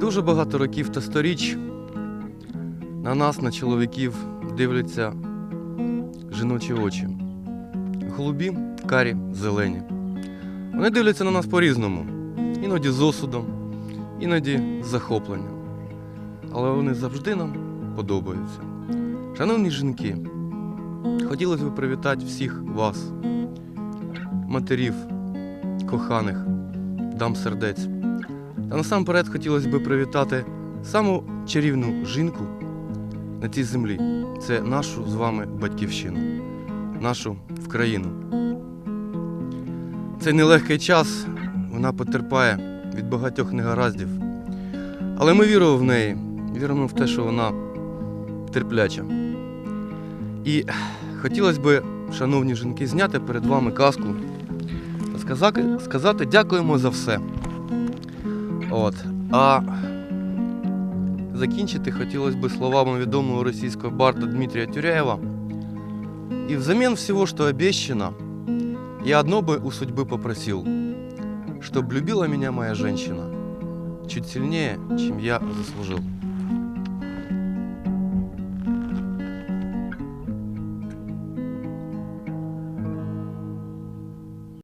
Дуже багато років та сторіч на нас, на чоловіків, дивляться жіночі очі. Голубі, карі, зелені. Вони дивляться на нас по-різному. Іноді з осудом, іноді з захопленням. Але вони завжди нам подобаються. Шановні жінки, хотілося б привітати всіх вас, матерів, коханих, дам сердець. Та насамперед хотілося б привітати саму чарівну жінку на цій землі. Це нашу з вами батьківщину, нашу Вкраїну. Цей нелегкий час вона потерпає від багатьох негараздів. Але ми віримо в неї, віримо в те, що вона терпляча. І хотілося б, шановні жінки, зняти перед вами казку сказати, сказати дякуємо за все. От. А закінчити хотілося б словами відомого російського барда Дмитрия Тюряева. И взамен всего, что обещано, я одно бы у судьбы попросил, чтоб любила меня моя женщина чуть сильнее, чем я заслужил.